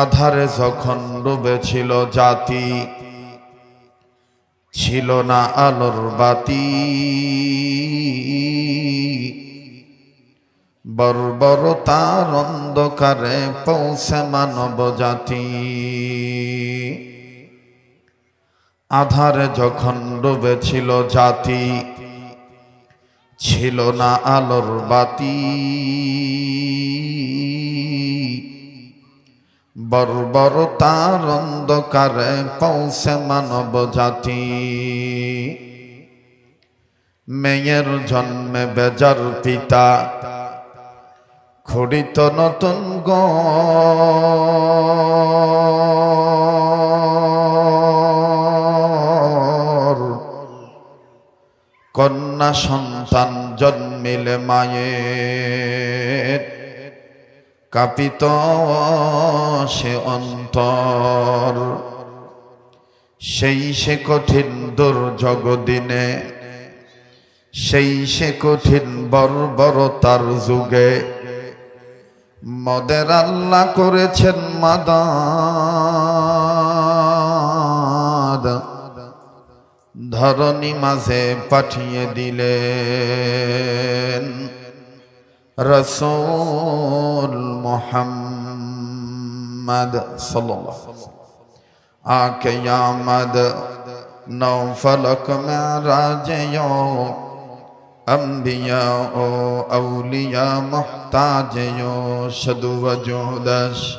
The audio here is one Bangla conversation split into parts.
আধারে যখন ডুবেছিল জাতি, ছিল না আলোর বাতি। বর্বরতার অন্ধকারে পৌঁছে মানব জাতি। আধারে যখন ডুবেছিল জাতি, ছিল না আলোর বাতি। বর্বরতার অন্ধকারে পৌঁছে মানব জাতি। মেয়ের জন্মে বেজার পিতা, খড়িত নতুন গর কন্যা সন্তান জন্মিলে মায়ের কাপিত সে অন্তর। সেই সে কঠিন দুর্যোগ দিনে, সেই সে কঠিন বর্বরতার যুগে, মদের আল্লাহ করেছেন মাদাদ। ধরণী মাঝে পাঠিয়ে দিলেন। رسول محمد صلی اللہ علیہ وسلم۔ نو فلک میں راجیوں، انبیاء و اولیاء محتاجیوں شدو و جودش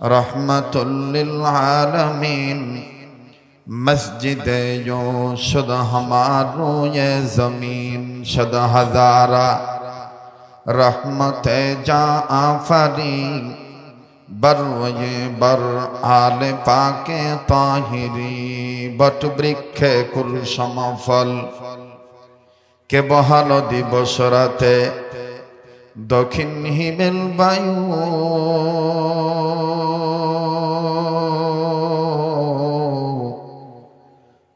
رحمت للعالمین، مسجد یوں شد ہمارو یہ زمین شد ہزارہ রহমতে যা আফারি বরয়ে বর আলে পাকে তাহিরি, বট বৃক্ষে কুল সমফল। কে বহাল দিবস রাতে দক্ষিণ হিমেল বায়ু।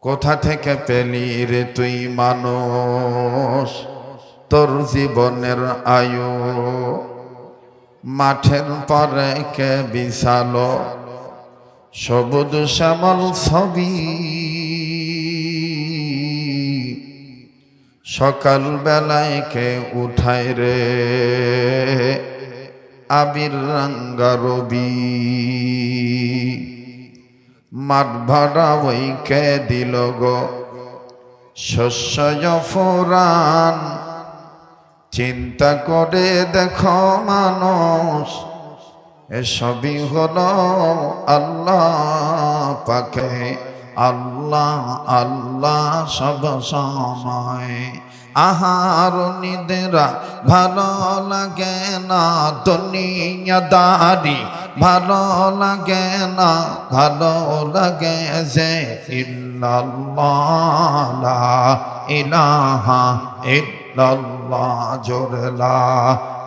কোথা থেকে পেলি রে তুই মানুষ? তোর জীবনের আয়ু। মাঠের পরে কে বিশালো? সবুজ শ্যামল ছবি। সকাল বেলায় কে উঠায় রে? আবির রঙ্গা মাঠ ভাড়া ওই কে দিল গো? শস্য ফোরান। চিন্তা করে দেখো মানুষ, এসবই হলো আল্লাহ পাকে। আল্লাহ আল্লাহ সব সময়। আহার নিদেরা ভালো লাগে না দুনিয়াদারি ভালো লাগে না, ভালো লাগে যে ইল্লাল্লাহ ইলাহা ইল্লাল্লাহ জোরলা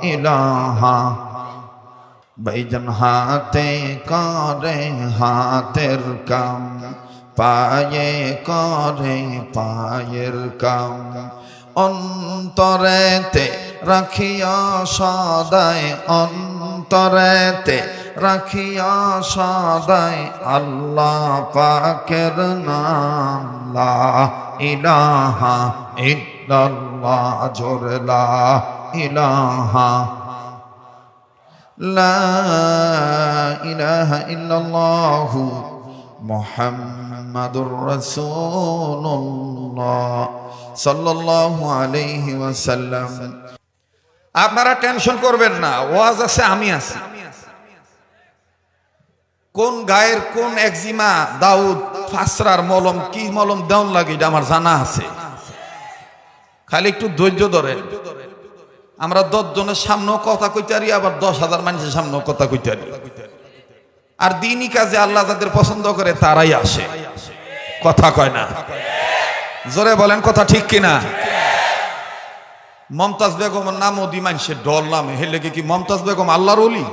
ইলাহা। ভাইজান হাতে করে হাতের কাম, পায়ে করে পায়ের কাম। অন্তরেতে রাখিয়া সদায় অন্তরেতে রাখিয়া সাদাই আল্লাহ পাকের নাম। লা ইলাহা ইল্লাল্লাহ লা ইলাহা। লা ইলাহা ইল্লাল্লাহ, মুহাম্মাদুর রাসূলুল্লাহ সাল্লাল্লাহু আলাইহি ওয়াসাল্লাম। আপনারা টেনশন করবেন না, ওয়াজ আছে, আমি আছি। কোন গায়ের কোন একজিমা দাউদ ফাসরার মলম, কি মলম দেওয়ান লাগে এটা আমার জানা আছে। খালি একটু ধৈর্য ধরে আমরা দশ জনের সামনেও কথা কইতারি আবার দশ হাজার মানুষের সামনেও কথা কইতারি আর দিনই কাজে আল্লাহ যাদের পছন্দ করে, তারাই আসে। কথা কয় না। জোরে বলেন, কথা ঠিক কিনা? মমতাজ বেগমের নাম ওদি মানুষের ডল নামে। হেলে কি মমতাজ বেগম আল্লাহর অলি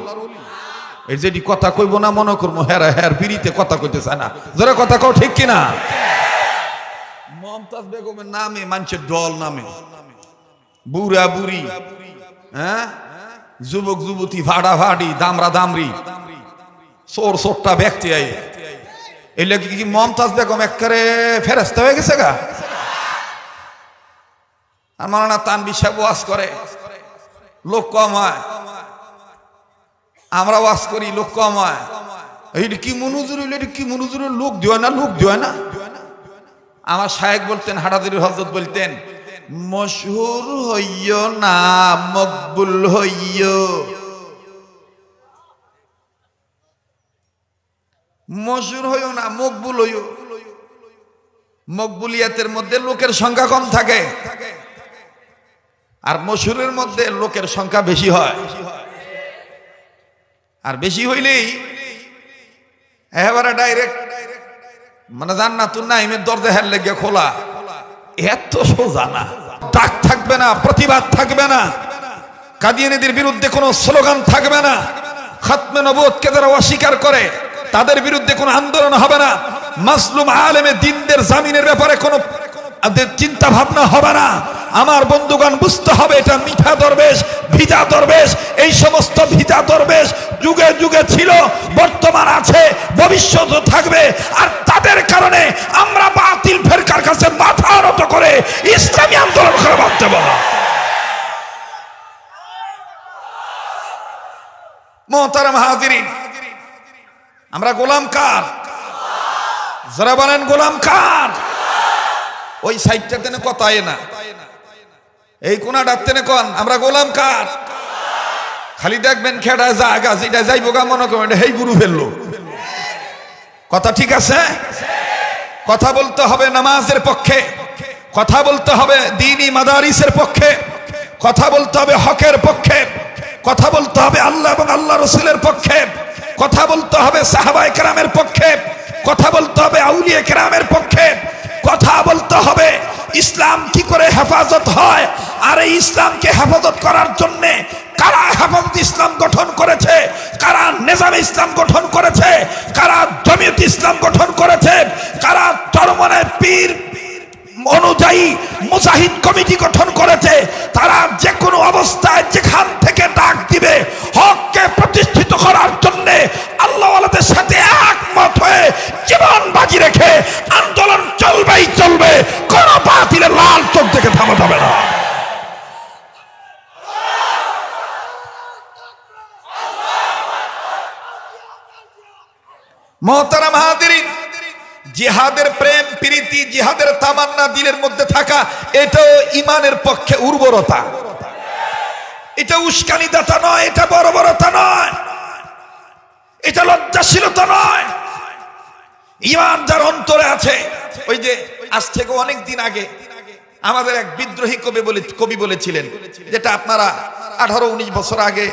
এই যেটি কথা কইব না, মনে করব হেরা হের বিড়িতে কথা কইতে চায় না। জোরে কথা কও, ঠিক কিনা? মমতাজ বেগমের নামে, মানুষের দল নামে। বুড়া বুড়ি হ্যাঁ? যুবক, যুবতী, ভাড়া ভাড়ি, দামরা দামরি। চোর, চোরটা ব্যক্তি আই এই লাগে কি মমতাজ বেগম একবারে ফেরস্তা হয়ে গেছে গা? আর মালানা তান বিশ্বাস ওয়াজ করে, লোক কম হয়। আমরা ওয়াজ করি, লোক কম হয়। এইটা কি মনুজুর, এটা কি মনুজুরের লোক দিও না, লোক দিও না। আমার শায়েক বলতেন, হাটাদুরি হজরত বলতেন, মশহুর হইয় না, মকবুল হইয়। মশহুর হইও না, মকবুল হইয়। মকবুলিয়াতের মধ্যে লোকের সংখ্যা কম থাকে। আর মশুরের মধ্যে লোকের সংখ্যা বেশি হয়। আর বেশি হইলেই এবারে ডাইরেক্ট মানে জান্নাতুন নাইমের দরজা হের লেগে খোলা। এত সোজা না। ডাক থাকবে না, প্রতিবাদ থাকবে না। কাদিয়ানিদের বিরুদ্ধে কোনো স্লোগান থাকবে না। খাতমে নবুয়তকে যারা অস্বীকার করে, তাদের বিরুদ্ধে কোনো আন্দোলন হবে না। মাসলুম আলেমে দিনদের জামিনের ব্যাপারে কোনো চিন্তা ভাবনা হবে না। আমার বন্ধুগণ, বুঝতে হবে এটা মিঠা দরবেশ, ভিজা দরবেশ, এই সমস্ত ভিজা দরবেশ যুগে যুগে ছিল, বর্তমান আছে, ভবিষ্যৎ থাকবে, আর তাদের কারণে আমরা বাতিল ফেরকার কাছে মাথা নত করে ইসলামী আন্দোলন করে ভাবতে হাজিরিন, আমরা গোলাম কার? যারা বলেন গোলাম কার? ওই সাইডটা তেনে কথায় না। এই কোনাটা তেনে কন, আমরা গোলাম কার? খালি দেখবেন খেড়া জাগা যেটা যাইব গা মনে করেন হেই গুরু ফেলল। কথা ঠিক আছে? কথা বলতে হবে নামাজের পক্ষে, কথা বলতে হবে দিনী মাদারিসের পক্ষে, কথা বলতে হবে হকের পক্ষে, কথা বলতে হবে আল্লাহ এবং আল্লাহ রসুলের পক্ষে, কথা বলতে হবে সাহাবাই কেরামের পক্ষে, কথা বলতে হবে আউলিয়া কেরামের পক্ষে কথা বলতে হবে। ইসলাম কি করে হেফাজত হয়? আর এই ইসলামকে হেফাজত করার জন্যে কারা হেফাজত ইসলাম গঠন করেছে? কারা নেজাম ইসলাম গঠন করেছে? কারা জমিয়ত ইসলাম গঠন করেছে? কারা চরমনের পীর অনুযায়ী মুজাহিদ কমিটি গঠন করেছে, তারা যে কোনো অবস্থায় যেখান থেকে ডাক দিবে, হককে প্রতিষ্ঠিত করার জন্য আল্লাহওয়ালাদের সাথে একমত হয়ে জীবন বাজি রেখে আন্দোলন চলবেই চলবে, কোন বাতিলের লাল চোখ দেখে থামা যাবে না। মহতারা হাদিরিন জিহাদের প্রেম, প্রীতি, জিহাদের তামান্না দিলের মধ্যে থাকা, এটাও ইমানের পক্ষে উর্বরতা। এটা উস্কানি দাতা নয়, এটা বর্বরতা নয়। এটা লজ্জাশীলতা নয়। ইমান যার অন্তরে আছে, ওই যে আজ থেকে অনেক দিন আগে আমাদের এক বিদ্রোহী কবি বলে, কবি বলেছিলেন, যেটা আপনারা আঠারো, উনিশ বছর আগে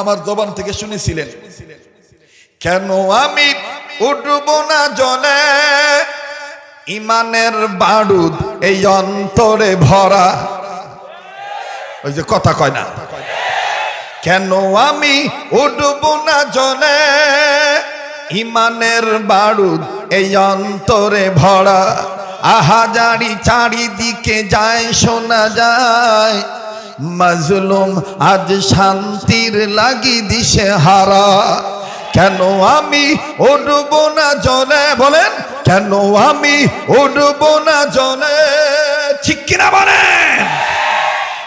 আমার জবান থেকে শুনেছিলেন। কেন আমি উঠব না জলে? ইমানের বাড়ুদ এই অন্তরে ভরা। ওই যে কথা কয় না। কেন আমি উঠব না জলে? ইমানের বাড়ুদ এই অন্তরে ভরা। আহাজারি চারিদিকে যায়, শোনা যায়। মাজলুম আজ শান্তির লাগি দিশে হারা। কেন আমি উঠব না জলে? বলেন, কেন আমি উঠব না জলে? ঠিক কিনা বলেন?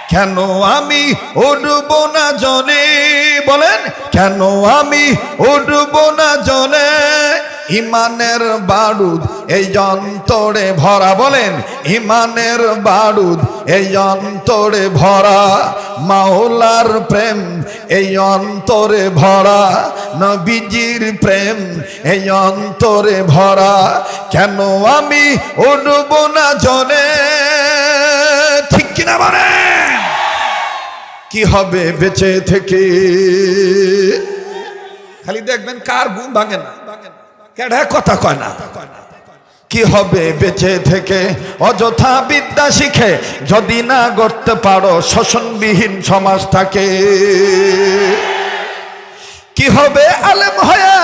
কেন আমি উঠব না জলে? বলেন, কেন আমি উঠব না জলে? ইমানের বারুদ এই অন্তরে ভরা, বলেন, ইমানের বারুদ এই অন্তরে ভরা, মাওলার প্রেম এই অন্তরে ভরা, নবীজির প্রেম এই অন্তরে ভরা, কেন আমি উঠব না জলে ঠিক কিনা বলেন কি হবে বেঁচে থেকে? খালি দেখবেন কার ঘুম ভাঙে না। কেডা কথা কয় না? কি হবে বেঁচে থেকে? অযথা বিদ্যা শিখে যদি না করতে পারো, শোষণবিহীন সমাজ থাকে। কি হবে আলেম হয়ে